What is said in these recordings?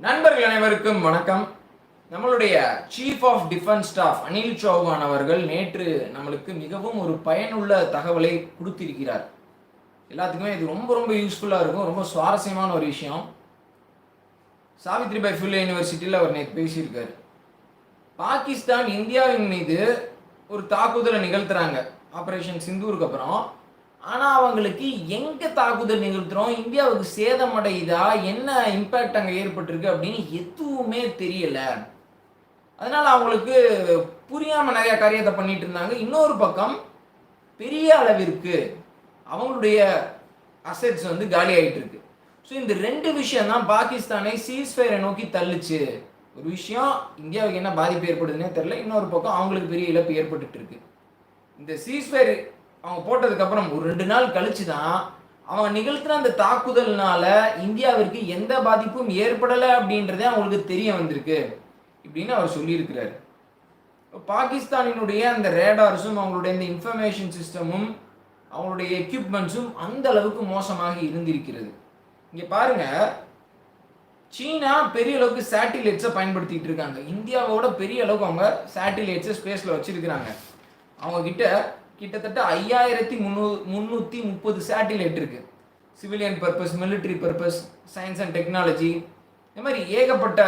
நண்பர்கள் அனைவருக்கும் வணக்கம். நம்மளுடைய chief of defence staff Anil Chauhan அவர்கள் நேற்று நம்மளுக்கு மிகவும் ஒரு பயனுள்ள தகவலை கொடுத்திருக்கிறார். எல்லாத்துக்குமே இது ரொம்ப ரொம்ப யூஸ்ஃபுல்லாக இருக்கும் ரொம்ப சுவாரஸ்யமான ஒரு விஷயம். சாவித்ரிபாய் ஃபுல்லே யூனிவர்சிட்டியில் அவர் நேற்று பேசியிருக்கார். பாகிஸ்தான் இந்தியாவின் மீது ஒரு தாக்குதலை நிகழ்த்துறாங்க. ஆப்ரேஷன் சிந்தூருக்கு அப்புறம். ஆனால் அவங்களுக்கு எங்கே தாக்குதல் நிகழ்த்துறோம்? இந்தியாவுக்கு சேதம் அடையுதா என்ன இம்பேக்ட் அங்கே ஏற்பட்டிருக்கு அப்படின்னு எதுவுமே தெரியலை. அதனால் அவங்களுக்கு புரியாமல் நிறையா காரியத்தை பண்ணிட்டு இருந்தாங்க. இன்னொரு பக்கம் பெரிய அளவிற்கு அவங்களுடைய அசெட்ஸ் வந்து காலி ஆகிட்டு இருக்கு ஸோ இந்த ரெண்டு விஷயம் தான் பாகிஸ்தானை சீஸ்ஃபயரை நோக்கி தள்ளுச்சு. ஒரு விஷயம் இந்தியாவுக்கு என்ன பாதிப்பு ஏற்படுதுன்னே தெரில இன்னொரு பக்கம் அவங்களுக்கு பெரிய இழப்பு ஏற்பட்டுட்டு இருக்கு இந்த சீஸ்ஃபயர் அவங்க போட்டதுக்கப்புறம் ஒரு ரெண்டு நாள் கழிச்சு தான் அவங்க நிகழ்த்தின அந்த தாக்குதல்னால இந்தியாவிற்கு எந்த பாதிப்பும் ஏற்படலை அப்படின்றதே அவங்களுக்கு தெரிய வந்திருக்கு இப்படின்னு அவர் சொல்லியிருக்கிறாரு. பாகிஸ்தானினுடைய அந்த ரேடார்ஸும் அவங்களுடைய இந்த இன்ஃபர்மேஷன் சிஸ்டமும் அவங்களுடைய எக்யூப்மெண்ட்ஸும் அந்த அளவுக்கு மோசமாக இருந்திருக்கிறது. இங்கே பாருங்க சீனா பெரிய அளவுக்கு சேட்டிலைட்ஸை பயன்படுத்திட்டு இருக்காங்க. இந்தியாவோட பெரிய அளவுக்கு அவங்க சேட்டிலைட்ஸை ஸ்பேஸில் வச்சிருக்கிறாங்க. அவங்க கிட்ட கிட்டத்தட்ட ஐயாயிரத்தி முந்நூறு முந்நூற்றி முப்பது சேட்டிலைட் இருக்குது civilian purpose military purpose science and technology இந்த மாதிரி ஏகப்பட்ட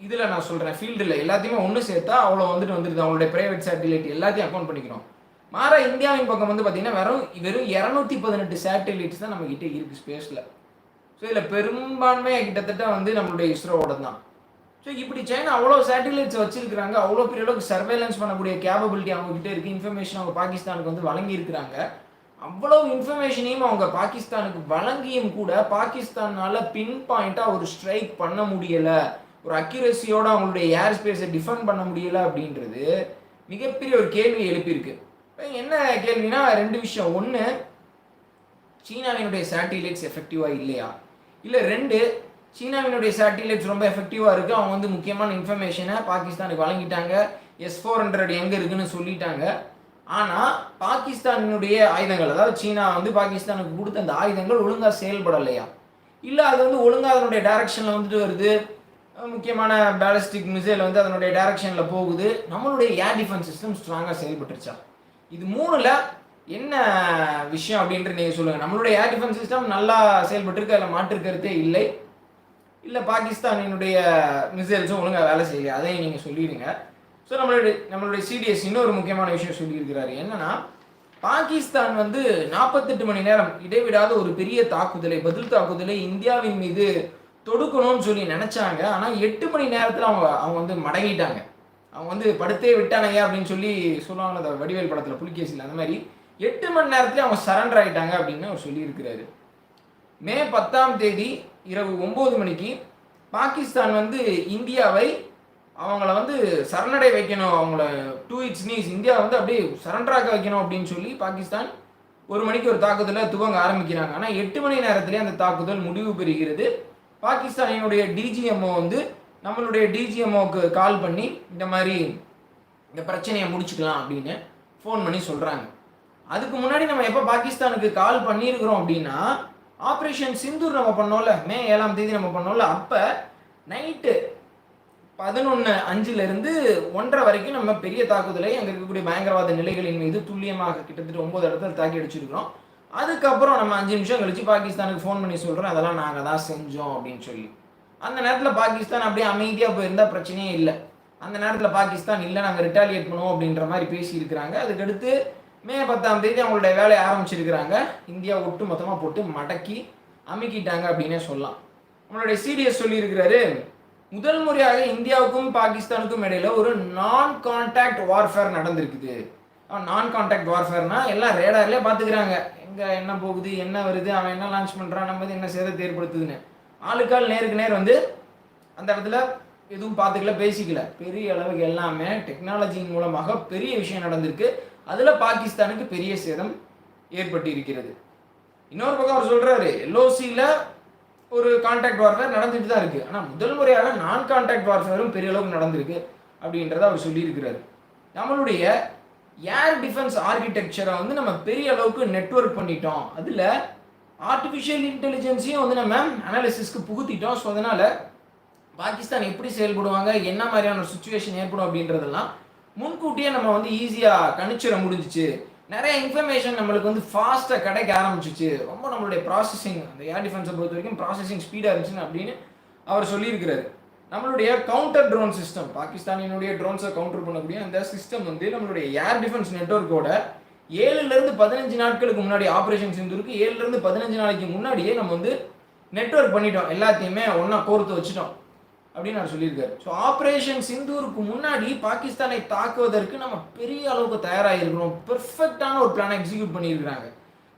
இதில் நான் சொல்கிறேன் ஃபீல்டில் எல்லாத்தையுமே ஒன்று சேர்த்தா அவ்வளோ வந்துட்டு வந்துடுது அவங்களுடைய ப்ரைவேட் சேட்டிலைட் எல்லாத்தையும் அக்கௌண்ட் பண்ணிக்கிறோம். மாறா இந்தியாவின் பக்கம் வந்து பார்த்திங்கன்னா வெறும் வெறும் இரநூத்தி பதினெட்டு சேட்டிலைட்ஸ் தான் நம்மக்கிட்ட இருக்குது ஸ்பேஸில் ஸோ இதில் பெரும்பான்மையாக கிட்டத்தட்ட வந்து நம்மளுடைய இஸ்ரோவோட தான் ஸோ இப்படி சைனா அவ்வளோ சேட்டிலைட்ஸ் வச்சிருக்கிறாங்க அவ்வளோ பெரிய அளவுக்கு சர்வேலன்ஸ் பண்ணக்கூடிய கேபபிலிட்டி அவங்ககிட்ட இருக்குது இன்ஃபர்மேஷன் அவங்க பாகிஸ்தானுக்கு வந்து வழங்கியிருக்கிறாங்க. அவ்வளோ இன்ஃபர்மேஷனையும் அவங்க பாகிஸ்தானுக்கு வழங்கியும் கூட பாகிஸ்தானால பின் பாயிண்ட்டாக ஒரு ஸ்ட்ரைக் பண்ண முடியலை. ஒரு அக்யூரஸியோட அவங்களுடைய ஏர் ஸ்பேஸை டிஃபெண்ட் பண்ண முடியலை அப்படின்றது மிகப்பெரிய ஒரு கேள்வி எழுப்பியிருக்கு. என்ன கேள்வினா ரெண்டு விஷயம். ஒன்று சீனாவினுடைய சேட்டிலைட்ஸ் எஃபெக்டிவாக இல்லையா? இல்லை ரெண்டு சீனாவினுடைய சேட்டிலைட்ஸ் ரொம்ப எஃபெக்டிவாக இருக்குது அவங்க வந்து முக்கியமான இன்ஃபர்மேஷனை பாகிஸ்தானுக்கு வழங்கிட்டாங்க. எஸ் ஃபோர் ஹண்ட்ரட் எங்கே இருக்குன்னு சொல்லிட்டாங்க. ஆனால் பாகிஸ்தானினுடைய ஆயுதங்கள் அதாவது சீனா வந்து பாகிஸ்தானுக்கு கொடுத்த அந்த ஆயுதங்கள் ஒழுங்காக செயல்படலையா? இல்லை அது வந்து ஒழுங்காக அதனுடைய டைரக்ஷனில் வந்துட்டு வருது. முக்கியமான பேலஸ்டிக் மிசைல் வந்து அதனுடைய டைரக்ஷனில் போகுது. நம்மளுடைய ஏர் டிஃபென்ஸ் சிஸ்டம் ஸ்ட்ராங்காக செயல்பட்டுருச்சா? இது மூணில் என்ன விஷயம் அப்படின்ட்டு நீங்கள் சொல்லுங்கள் நம்மளுடைய ஏர் டிஃபென்ஸ் சிஸ்டம் நல்லா செயல்பட்டுருக்கு? அதில் மாற்று கருத்தே இல்லை. இல்லை பாகிஸ்தானினுடைய மிசைல்ஸும் ஒழுங்காக வேலை செய்யல அதையும் நீங்கள் சொல்லிடுங்க. ஸோ நம்மளுடைய நம்மளுடைய சிடிஎஸ் இன்னொரு முக்கியமான விஷயம் சொல்லியிருக்கிறாரு. என்னன்னா பாகிஸ்தான் வந்து நாற்பத்தெட்டு மணி நேரம் இடைவிடாத ஒரு பெரிய தாக்குதலை பதில் தாக்குதலை இந்தியாவின் மீது தொடுக்கணும்னு சொல்லி நினச்சாங்க. ஆனால் எட்டு மணி நேரத்தில் அவங்க அவங்க வந்து மடங்கிட்டாங்க. அவங்க வந்து படுத்தே விட்டானுங்க அப்படின்னு சொல்லி சொல்லுவாங்க அந்த வடிவேல் படத்தில் புலிகேசியில் அந்த மாதிரி. எட்டு மணி நேரத்துலேயே அவங்க சரண்டர் ஆகிட்டாங்க அப்படின்னு அவர் சொல்லியிருக்கிறாரு. மே பத்தாம் தேதி இரவு ஒம்பது மணிக்கு பாகிஸ்தான் வந்து இந்தியாவை அவங்கள வந்து சரணடை வைக்கணும் அவங்கள டூ இட்ஸ் நீஸ் இந்தியா வந்து அப்படியே சரண்டராக வைக்கணும் அப்படின்னு சொல்லி பாகிஸ்தான் ஒரு மணிக்கு ஒரு தாக்குதலை துவங்க ஆரம்பிக்கிறாங்க. ஆனால் எட்டு மணி நேரத்திலே அந்த தாக்குதல் முடிவு பெறுகிறது. பாகிஸ்தானினுடைய டிஜிஎம்ஓ வந்து நம்மளுடைய டிஜிஎம்ஓக்கு கால் பண்ணி இந்த மாதிரி இந்த பிரச்சனையை முடிச்சுக்கலாம் அப்படின்னு ஃபோன் பண்ணி சொல்கிறாங்க அதுக்கு முன்னாடி நம்ம எப்போ பாகிஸ்தானுக்கு கால் பண்ணியிருக்கிறோம் அப்படின்னா ஆப்ரேஷன் சிந்தூர் நம்ம பண்ணோம்ல மே ஏழாம் தேதி நம்ம பண்ணோம்ல அப்போ நைட்டு பதினொன்று அஞ்சுலேருந்து ஒன்றரை வரைக்கும் நம்ம பெரிய தாக்குதலை அங்கே இருக்கக்கூடிய பயங்கரவாத நிலைகளின் மீது துல்லியமாக கிட்டத்தட்ட ஒம்பது இடத்துல தாக்கி அடிச்சிருக்கிறோம். அதுக்கப்புறம் நம்ம அஞ்சு நிமிஷம் கழிச்சு பாகிஸ்தானுக்கு ஃபோன் பண்ணி சொல்கிறோம் அதெல்லாம் நாங்கள் தான் செஞ்சோம் அப்படின்னு சொல்லி. அந்த நேரத்தில் பாகிஸ்தான் அப்படியே அமைதியாக போயிருந்தால் பிரச்சனையே இல்லை. அந்த நேரத்தில் பாகிஸ்தான் இல்லை நாங்கள் ரிட்டாலியேட் பண்ணுவோம் அப்படின்ற மாதிரி பேசியிருக்கிறாங்க. அதுக்கடுத்து மே பத்தாம் தேதி அவங்களுடைய வேலையை ஆரம்பிச்சிருக்கிறாங்க. இந்தியா ஒட்டு மொத்தமாக போட்டு மடக்கி அமைக்கிட்டாங்க அப்படின்னே சொல்லலாம். நம்மளுடைய சிடிஎஸ் சொல்லியிருக்கிறாரு முதல் முறையாக இந்தியாவுக்கும் பாகிஸ்தானுக்கும் இடையில ஒரு நான் கான்டாக்ட் வார்ஃபேர் நடந்திருக்குது நான் கான்டாக்ட் வார்ஃபேர்னா எல்லாம் ரேடார்லேயே பார்த்துக்கிறாங்க. எங்கே என்ன போகுது என்ன வருது அவன் என்ன லான்ச் பண்ணுறான் நம்ம என்ன சேதத்தை ஏற்படுத்துதுன்னு. ஆளுக்கால் நேருக்கு நேர் வந்து அந்த இடத்துல எதுவும் பார்த்துக்கல பேசிக்கல. பெரிய அளவுக்கு எல்லாமே டெக்னாலஜியின் மூலமாக பெரிய விஷயம் நடந்திருக்கு. அதில் பாகிஸ்தானுக்கு பெரிய சேதம் ஏற்பட்டு இருக்கிறது இன்னொரு பக்கம் அவர் சொல்கிறாரு எல்ஓசியில் ஒரு கான்டாக்ட் வார்ஃபேர் நடந்துட்டு தான் இருக்குது ஆனால் முதல் முறையாக நான் கான்டாக்ட் வார்ஃபேரும் பெரிய அளவுக்கு நடந்திருக்கு அப்படின்றத அவர் சொல்லியிருக்கிறாரு. நம்மளுடைய ஏர் டிஃபென்ஸ் ஆர்கிடெக்சரை வந்து நம்ம பெரிய அளவுக்கு நெட்ஒர்க் பண்ணிட்டோம். அதில் ஆர்டிஃபிஷியல் இன்டெலிஜென்ஸையும் வந்து நம்ம அனாலிசிஸ்க்கு புகுத்திட்டோம். ஸோ அதனால் பாகிஸ்தான் எப்படி செயல்படுவாங்க என்ன மாதிரியான சுச்சுவேஷன் ஏற்படும் அப்படின்றதெல்லாம் முன்கூட்டியே நம்ம வந்து ஈஸியாக கணிச்சிட முடிஞ்சிச்சு. நிறைய இன்ஃபர்மேஷன் நம்மளுக்கு வந்து ஃபாஸ்ட்டாக கிடைக்க ஆரம்பிச்சிச்சு. ரொம்ப நம்மளுடைய ப்ராசஸிங் அந்த ஏர் டிஃபென்ஸை பொறுத்த வரைக்கும் ப்ராசஸிங் ஸ்பீடாக இருந்துச்சு அப்படின்னு அவர் சொல்லியிருக்கிறாரு. நம்மளுடைய கவுண்டர் ட்ரோன் சிஸ்டம் பாகிஸ்தானினுடைய ட்ரோன்ஸை கவுண்டர் பண்ணக்கூடிய அந்த சிஸ்டம் வந்து நம்மளுடைய ஏர் டிஃபென்ஸ் நெட்ஒர்க்கோட ஏழுலேருந்து பதினஞ்சு நாட்களுக்கு முன்னாடி ஆப்ரேஷன் சிந்தூருக்கு ஏழுலேருந்து பதினஞ்சு நாளைக்கு முன்னாடியே நம்ம வந்து நெட்ஒர்க் பண்ணிட்டோம். எல்லாத்தையுமே ஒன்றா கோர்த்து வச்சுட்டோம். அப்படின்னு நான் சொல்லியிருக்காரு. ஸோ ஆப்ரேஷன் சிந்தூருக்கு முன்னாடி பாகிஸ்தானை தாக்குவதற்கு நம்ம பெரிய அளவுக்கு தயாராக இருக்கிறோம் பெர்ஃபெக்டான ஒரு பிளானை எக்ஸிக்யூட் பண்ணியிருக்கிறாங்க.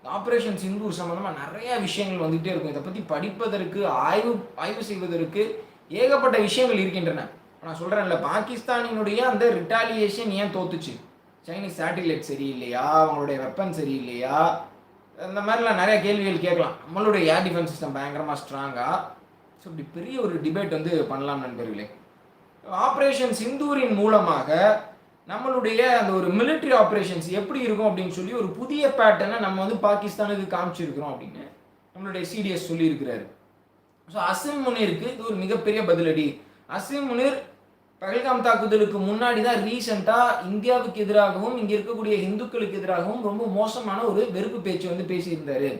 ஆப்ரேஷன் சிந்தூர் சம்மந்தமாக நிறைய விஷயங்கள் வந்துகிட்டே இருக்கும். இதை பற்றி படிப்பதற்கு ஆய்வு ஆய்வு செய்வதற்கு ஏகப்பட்ட விஷயங்கள் இருக்கின்றன. நான் சொல்கிறேன்ல பாகிஸ்தானினுடைய அந்த ரிட்டாலியேஷன் ஏன் தோத்துச்சு? சைனீஸ் சேட்டிலைட் சரியில்லையா? அவங்களுடைய வெப்பன் சரியில்லையா? இந்த மாதிரிலாம் நிறைய கேள்விகள் கேட்கலாம். நம்மளுடைய ஏர் டிஃபென்ஸ் சிஸ்டம் பயங்கரமாக ஸ்ட்ராங்காக ஸோ இப்படி பெரிய ஒரு டிபேட் வந்து பண்ணலாம் நண்பர்களே. ஆப்ரேஷன் சிந்தூரின் மூலமாக நம்மளுடைய அந்த ஒரு மிலிட்ரி ஆப்ரேஷன்ஸ் எப்படி இருக்கும் அப்படின்னு சொல்லி ஒரு புதிய பேட்டர்னை நம்ம வந்து பாகிஸ்தானுக்கு காமிச்சிருக்கிறோம் அப்படின்னு நம்மளுடைய சிடிஎஸ் சொல்லியிருக்கிறாரு. ஸோ அசிம் முனிருக்கு இது ஒரு மிகப்பெரிய பதிலடி. அசிம் முனீர் பகல்காம் தாக்குதலுக்கு முன்னாடி தான் ரீசெண்டாக இந்தியாவுக்கு எதிராகவும் இங்கே இருக்கக்கூடிய இந்துக்களுக்கு எதிராகவும் ரொம்ப மோசமான ஒரு வெறுப்பு பேச்சு வந்து பேசியிருந்தாரு.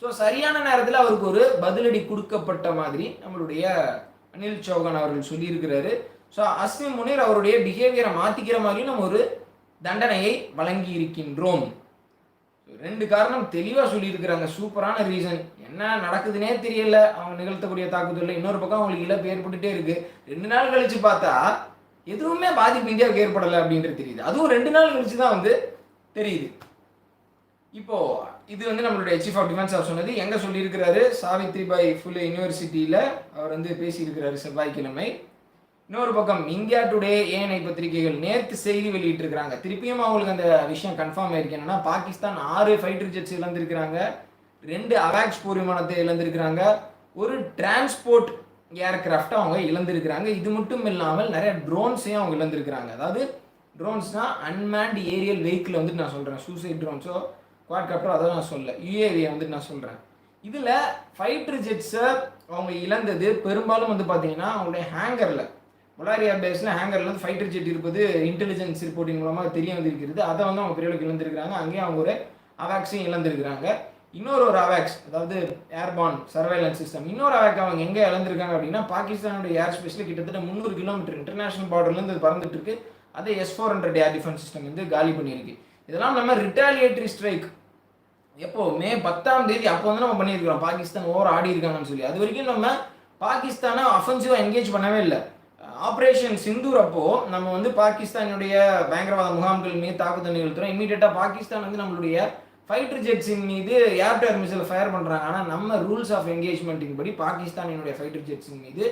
ஸோ சரியான நேரத்தில் அவருக்கு ஒரு பதிலடி கொடுக்கப்பட்ட மாதிரி நம்மளுடைய அனில் சௌகான் அவர்கள் சொல்லியிருக்கிறாரு. ஸோ அஸ்மின் முனீர் அவருடைய பிஹேவியரை மாற்றிக்கிற மாதிரியும் நம்ம ஒரு தண்டனையை வழங்கி இருக்கின்றோம். ரெண்டு காரணம் தெளிவாக சொல்லியிருக்கிறாங்க. சூப்பரான ரீசன் என்ன நடக்குதுன்னே தெரியல. அவங்க நிகழ்த்தக்கூடிய தாக்குதலில் இன்னொரு பக்கம் அவங்களுக்கு இழப்பு ஏற்பட்டுட்டே இருக்கு. ரெண்டு நாள் கழிச்சு பார்த்தா எதுவுமே பாதிப்பு இந்தியாவுக்கு ஏற்படலை அப்படின்றது தெரியுது. அதுவும் ரெண்டு நாள் கழிச்சு தான் வந்து தெரியுது. இப்போ இது வந்து நம்மளுடைய சீஃப் ஆஃப் டிஃபென்ஸ் ஆஃப் சொன்னது. எங்க சொல்லியிருக்கிறாரு? சாவித்ரிபாய் ஃபுல் யூனிவர்சிட்டியில அவர் வந்து பேசியிருக்கிறாரு செவ்வாய்க்கிழமை இன்னொரு பக்கம் இந்தியா டுடே ஏஎன்ஐ பத்திரிகைகள் நேற்று செய்தி வெளியிட்டிருக்கிறாங்க. திருப்பியும் அவங்களுக்கு அந்த விஷயம் கன்ஃபார்ம் ஆயிருக்கு. என்னன்னா பாகிஸ்தான் ஆறு ஃபைட்டர் ஜெட்ஸ் இழந்திருக்கிறாங்க. ரெண்டு அவாக்ஸ் போர் விமானத்தை இழந்திருக்கிறாங்க. ஒரு டிரான்ஸ்போர்ட் ஏர்கிராஃப்டை அவங்க இழந்திருக்கிறாங்க. இது மட்டும் இல்லாமல் நிறைய ட்ரோன்ஸையும் அவங்க இழந்திருக்கிறாங்க. அதாவது ட்ரோன்ஸ்னால் அன்மேண்ட் ஏரியல் வெஹிக்கிள் வந்துட்டு நான் சொல்கிறேன் சூசைட் ட்ரோன்ஸோ குவாட்காப்டர் அதை நான் சொல்ல யூஏவியை வந்துட்டு நான் சொல்கிறேன் இதில் ஃபைட்டர் ஜெட்ஸை அவங்க இழந்தது பெரும்பாலும் வந்து பார்த்தீங்கன்னா அவங்களுடைய ஹேங்கரில் மொலாரியா பேஸில் ஹேங்கரில் வந்து ஃபைட்டர் ஜெட் இருப்பது இன்டெலிஜென்ஸ் ரிப்போர்ட்டிங் மூலமாக தெரிய வந்திருக்கிறது. அதை வந்து அவங்க பெரிய அளவுக்கு இழந்திருக்கிறாங்க. அங்கேயும் அவங்க ஒரு அவாக்ஸையும் இழந்திருக்கிறாங்க. இன்னொரு ஒரு அவாக்ஸ் அதாவது ஏர்பான் சர்வைலன்ஸ் சிஸ்டம் இன்னொரு அவாக் அவங்க எங்கே இழந்திருக்காங்க அப்படின்னா பாகிஸ்தானுடைய ஏர் ஸ்பேஸில் கிட்டத்தட்ட முந்நூறு கிலோமீட்டர் இன்டர்நேஷனல் பார்டர்லேருந்து இது பறந்துட்டு இருக்கு. அதை S four hundred air defence system வந்து காலி பண்ணியிருக்கு. இதெல்லாம் நம்ம ரிட்டாலியேட்டரி ஸ்ட்ரைக் எப்போ மே பத்தாம் தேதி அப்போ வந்து நம்ம பண்ணியிருக்கிறோம். பாகிஸ்தான் ஓவர் ஆடி இருக்காங்கன்னு சொல்லி. அது வரைக்கும் நம்ம பாகிஸ்தானை அஃபென்சிவாக என்கேஜ் பண்ணவே இல்லை. ஆப்ரேஷன் சிந்தூர் அப்போ நம்ம வந்து பாகிஸ்தானுடைய பயங்கரவாத முகாம்கள் மீது தாக்குதல் நிகழ்த்துறோம் இமீடியட்டாக பாகிஸ்தான் வந்து நம்மளுடைய ஃபைட்டர் ஜெட்ஸின் மீது ஏர்டேர் மிசைல் ஃபயர் பண்ணுறாங்க ஆனால் நம்ம ரூல்ஸ் ஆஃப் என்கேஜ்மெண்ட்டின் படி பாகிஸ்தானினுடைய ஃபைட்டர் ஜெட்ஸின் மீது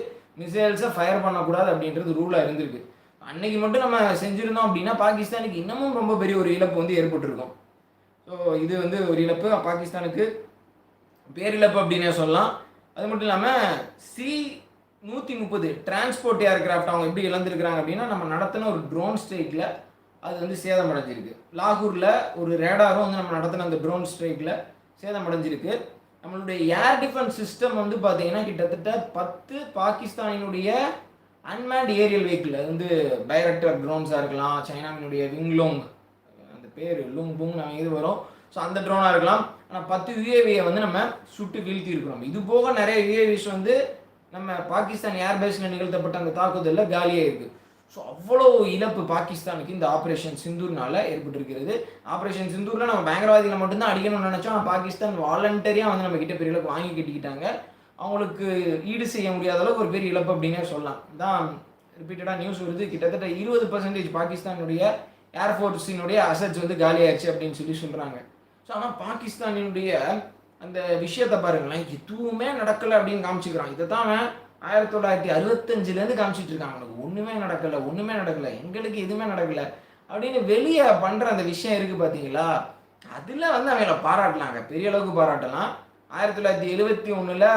மிசைல்ஸை ஃபயர் பண்ணக்கூடாது அப்படின்றது ரூலாக இருந்திருக்கு. அன்னைக்கு மட்டும் நம்ம செஞ்சுருந்தோம் அப்படின்னா பாகிஸ்தானுக்கு இன்னமும் ரொம்ப பெரிய ஒரு இழப்பு வந்து ஏற்பட்டிருக்கும். ஸோ இது வந்து ஒரு இழப்பு. பாகிஸ்தானுக்கு பேரிழப்பு அப்படின்னே சொல்லலாம். அது மட்டும் இல்லாமல் சி நூற்றி முப்பது டிரான்ஸ்போர்ட் ஏர்கிராஃப்ட் அவங்க எப்படி இழந்திருக்கிறாங்க அப்படின்னா நம்ம நடத்தின ஒரு ட்ரோன் ஸ்ட்ரைக்கில் அது வந்து சேதம் அடைஞ்சிருக்கு. லாகூரில் ஒரு ரேடாரும் வந்து நம்ம நடத்தின அந்த ட்ரோன் ஸ்ட்ரைக்கில் சேதமடைஞ்சிருக்கு நம்மளுடைய ஏர் டிஃபென்ஸ் சிஸ்டம் வந்து பார்த்தீங்கன்னா கிட்டத்தட்ட பத்து பாகிஸ்தானினுடைய அன்மேண்ட் ஏரியல் வெஹிக்கிள் அது வந்து டைரக்டர் ட்ரோன்ஸாக இருக்கலாம் சைனாவினுடைய விங்லோங் பேர் லுங் புங் நம்ம இது வரும். ஸோ அந்த ட்ரோனாக இருக்கலாம். ஆனால் பத்து யூஏவியை வந்து நம்ம சுட்டு வீழ்த்தி இருக்கிறோம் இது போக நிறைய யூஏவிஸ் வந்து நம்ம பாகிஸ்தான் ஏர்பேஸில் நிகழ்த்தப்பட்ட அந்த தாக்குதலில் காலியாக இருக்குது ஸோ அவ்வளோ இழப்பு பாகிஸ்தானுக்கு இந்த ஆப்ரேஷன் சிந்தூர்னால ஏற்பட்டிருக்கிறது. ஆப்ரேஷன் சிந்தூரில் நம்ம பயங்கரவாதிகளை மட்டும்தான் அடிக்கணும்னு நினச்சோம். ஆனால் பாகிஸ்தான் வாலண்டரியாக வந்து நம்ம கிட்ட பெரிய இழப்பு வாங்கி கட்டிக்கிட்டாங்க. அவங்களுக்கு ஈடு செய்ய முடியாத அளவுக்கு ஒரு பெரிய இழப்பு அப்படின்னே சொல்லலாம். தான் ரிப்பீட்டடாக நியூஸ் வருது. கிட்டத்தட்ட இருபது பர்சன்டேஜ் பாகிஸ்தானுடைய ஏர்ஃபோர்ஸினுடைய அசட்ஸ் வந்து காலியாச்சு அப்படின்னு சொல்லி சொல்கிறாங்க ஸோ ஆனால் பாகிஸ்தானினுடைய அந்த விஷயத்தை பாருங்களேன் எதுவுமே நடக்கலை அப்படின்னு காமிச்சுக்கிறான். இதை தான் ஆயிரத்தி தொள்ளாயிரத்தி அறுபத்தஞ்சிலேருந்து காமிச்சிட்டு இருக்காங்க ஒன்றுமே நடக்கலை ஒன்றுமே நடக்கலை எங்களுக்கு எதுவுமே நடக்கலை அப்படின்னு வெளியே பண்ணுற அந்த விஷயம் இருக்குது பார்த்தீங்களா அதில் வந்து அவங்கள பாராட்டலாங்க பெரிய அளவுக்கு பாராட்டலாம். ஆயிரத்தி தொள்ளாயிரத்தி எழுபத்தி ஒன்றில்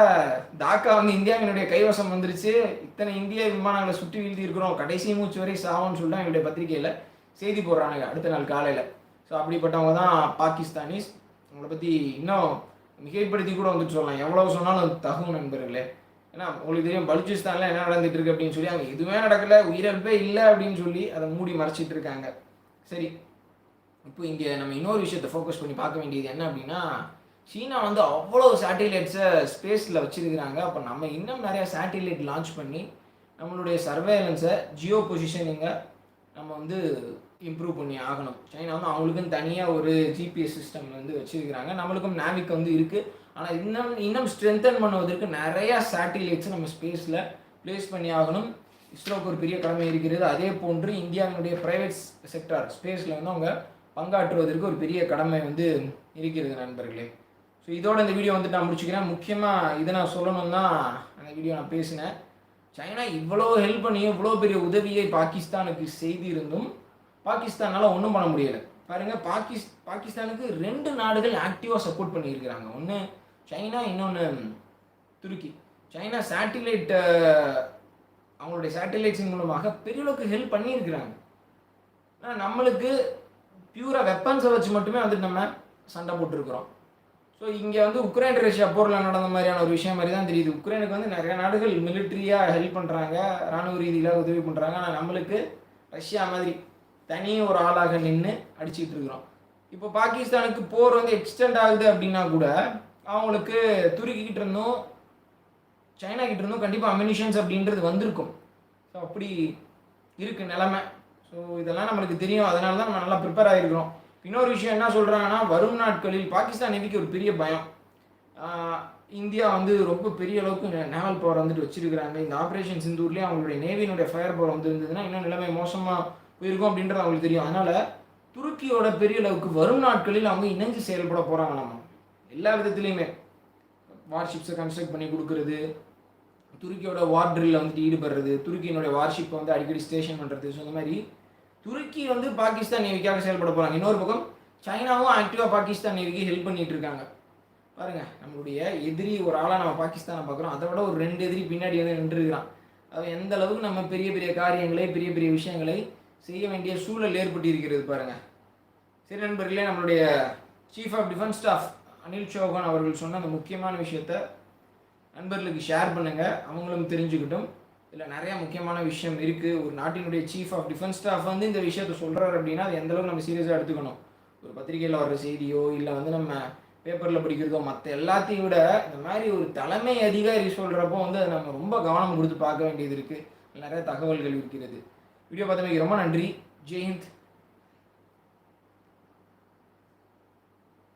தாக்கா வந்து இந்தியாவினுடைய கைவசம் வந்துருச்சு. இத்தனை இந்திய விமானங்களை சுற்றி வீழ்த்தி இருக்கிறோம் கடைசி மூச்சு வரை சாவோன்னு சொல்லிட்டு அவங்களுடைய பத்திரிகையில் செய்தி போடுறாங்க அடுத்த நாள் காலையில். ஸோ அப்படிப்பட்டவங்க தான் பாகிஸ்தானிஸ். அவங்கள பற்றி இன்னும் மிகைப்படுத்தி கூட வந்துட்டு சொல்லலாம். எவ்வளோ சொன்னாலும் தகும் நண்பர்களே. ஏன்னா உங்களுக்கு தெரியும் பலுச்சிஸ்தானில் என்ன நடந்துட்டு இருக்கு அப்படின்னு சொல்லி அவங்க எதுவுமே நடக்கல உயிரிழப்பே இல்லை அப்படின்னு சொல்லி அதை மூடி மறைச்சிட்டு இருக்காங்க. சரி. இப்போ இங்கே நம்ம இன்னொரு விஷயத்தை ஃபோக்கஸ் பண்ணி பார்க்க வேண்டியது என்ன அப்படின்னா சீனா வந்து அவ்வளோ சேட்டிலைட்ஸை ஸ்பேஸில் வச்சிருக்கிறாங்க. அப்போ நம்ம இன்னும் நிறையா சேட்டிலைட் லான்ச் பண்ணி நம்மளுடைய சர்வேலன்ஸை ஜியோ பொசிஷனிங்கை நம்ம வந்து இம்ப்ரூவ் பண்ணி ஆகணும். சைனா வந்து அவங்களுக்கும் தனியாக ஒரு ஜிபிஎஸ் சிஸ்டம் வந்து வச்சுருக்கிறாங்க. நம்மளுக்கும் நாவிக் வந்து இருக்குது ஆனால் இன்னும் இன்னும் ஸ்ட்ரென்தன் பண்ணுவதற்கு நிறையா சேட்டிலைட்ஸ் நம்ம ஸ்பேஸில் ப்ளேஸ் பண்ணி ஆகணும். இஸ்ரோக்கு ஒரு பெரிய கடமை இருக்கிறது. அதே போன்று இந்தியாவினுடைய ப்ரைவேட் செக்டார் ஸ்பேஸில் வந்து அவங்க பங்காற்றுவதற்கு ஒரு பெரிய கடமை வந்து இருக்கிறது நண்பர்களே. ஸோ இதோட இந்த வீடியோ வந்து நான் முடிச்சுக்கிறேன். முக்கியமாக இதை நான் சொல்லணும் தான் அந்த வீடியோ நான் பேசினேன். சைனா இவ்வளோ ஹெல்ப் பண்ணியும் இவ்வளோ பெரிய உதவியை பாகிஸ்தானுக்கு செய்திருந்தும் பாகிஸ்தானால் ஒன்றும் பண்ண முடியலை. பாருங்கள் பாகிஸ் பாகிஸ்தானுக்கு ரெண்டு நாடுகள் ஆக்டிவாக சப்போர்ட் பண்ணியிருக்கிறாங்க. ஒன்று சைனா இன்னொன்று துருக்கி. சைனா சேட்டிலைட் அவங்களுடைய சேட்டிலைட்ஸின் மூலமாக பெரிய அளவுக்கு ஹெல்ப் பண்ணியிருக்கிறாங்க. ஆனால் நம்மளுக்கு பியூராக வெப்பன்ஸை வச்சு மட்டுமே வந்துட்டு நம்ம சண்டை போட்டிருக்கிறோம். ஸோ இங்கே வந்து உக்ரைன் ரஷ்யா போரில் நடந்த மாதிரியான ஒரு விஷயம் மாதிரி தான் தெரியுது. உக்ரைனுக்கு வந்து நிறைய நாடுகள் மிலிட்ரியாக ஹெல்ப் பண்ணுறாங்க ராணுவ ரீதியில் உதவி பண்ணுறாங்க ஆனால் நம்மளுக்கு ரஷ்யா மாதிரி தனி ஒரு ஆளாக நின்று அடிச்சிட்டு இருக்கிறோம். இப்போ பாகிஸ்தானுக்கு போர் வந்து எக்ஸ்டெண்ட் ஆகுது அப்படின்னா கூட அவங்களுக்கு துருக்கிக்கிட்டு இருந்தும் சைனா கிட்ட இருந்தும் கண்டிப்பாக அம்யூனிஷன்ஸ் அப்படின்றது வந்திருக்கும். ஸோ அப்படி இருக்குது நிலமை. ஸோ இதெல்லாம் நம்மளுக்கு தெரியும். அதனால தான் நம்ம நல்லா ப்ரிப்பேர் ஆகிருக்கிறோம் இன்னொரு விஷயம் என்ன சொல்கிறாங்கன்னா வரும் நாட்களில் பாகிஸ்தான் நேவிக்கு ஒரு பெரிய பயம். இந்தியா வந்து ரொம்ப பெரிய அளவுக்கு நேவல் பவர் வந்துட்டு வச்சிருக்கிறாங்க. இந்த ஆப்ரேஷன் சிந்தூர்லேயே அவங்களுடைய நேவியினுடைய ஃபயர் பவர் வந்து இருந்ததுன்னா இன்னும் நிலைமை மோசமாக போயிருக்கும் அப்படின்றது அவங்களுக்கு தெரியும். அதனால் துருக்கியோட பெரிய அளவுக்கு வரும் நாட்களில் அவங்க இணைஞ்சு செயல்பட போகிறாங்க நம்ம எல்லா விதத்துலேயுமே. வார்ஷிப்ஸை கன்ஸ்ட்ரக்ட் பண்ணி கொடுக்குறது துருக்கியோட வார் ட்ரில்ல வந்துட்டு ஈடுபடுறது துருக்கியினுடைய வார்ஷிப்பை வந்து அடிக்கடி ஸ்டேஷன் பண்ணுறது ஸோ இந்த மாதிரி துருக்கி வந்து பாகிஸ்தான் நேவிக்காக செயல்பட போகிறாங்க இன்னொரு பக்கம் சைனாவும் ஆக்டிவாக பாகிஸ்தான் நேவிக்கு ஹெல்ப் பண்ணிட்டு இருக்காங்க. பாருங்க நம்மளுடைய எதிரி ஒரு ஆளாக நம்ம பாகிஸ்தானை பார்க்குறோம். அதை விட ஒரு ரெண்டு எதிரி பின்னாடி வந்து நின்றுருக்கிறான். அவன் எந்த அளவுக்கு நம்ம பெரிய பெரிய காரியங்களை பெரிய பெரிய விஷயங்களை செய்ய வேண்டிய சூழல் ஏற்பட்டிருக்கிறது பாருங்கள் சிறு சரி நண்பர்களே நம்மளுடைய chief of defence staff Anil Chauhan அவர்கள் சொன்ன அந்த முக்கியமான விஷயத்த நண்பர்களுக்கு ஷேர் பண்ணுங்கள் அவங்களும் தெரிஞ்சுக்கிட்டும். இதில் நிறையா முக்கியமான விஷயம் இருக்குது ஒரு நாட்டினுடைய சீஃப் ஆஃப் டிஃபென்ஸ் ஸ்டாஃப் வந்து இந்த விஷயத்த சொல்கிறார் அப்படின்னா அது எந்தளவுக்கு நம்ம சீரியஸாக எடுத்துக்கணும். ஒரு பத்திரிகையில் வர்ற செய்தியோ இல்லை வந்து நம்ம பேப்பரில் படிக்கிறதோ மற்ற எல்லாத்தையும் விட இந்த மாதிரி ஒரு தலைமை அதிகாரி சொல்கிறப்போ வந்து அதை நம்ம ரொம்ப கவனம் கொடுத்து பார்க்க வேண்டியது இருக்குது நிறைய தகவல்கள் இருக்கிறது. வீடியோ பார்த்தமைக்கு ரொம்ப நன்றி. ஜெய்ஹிந்த்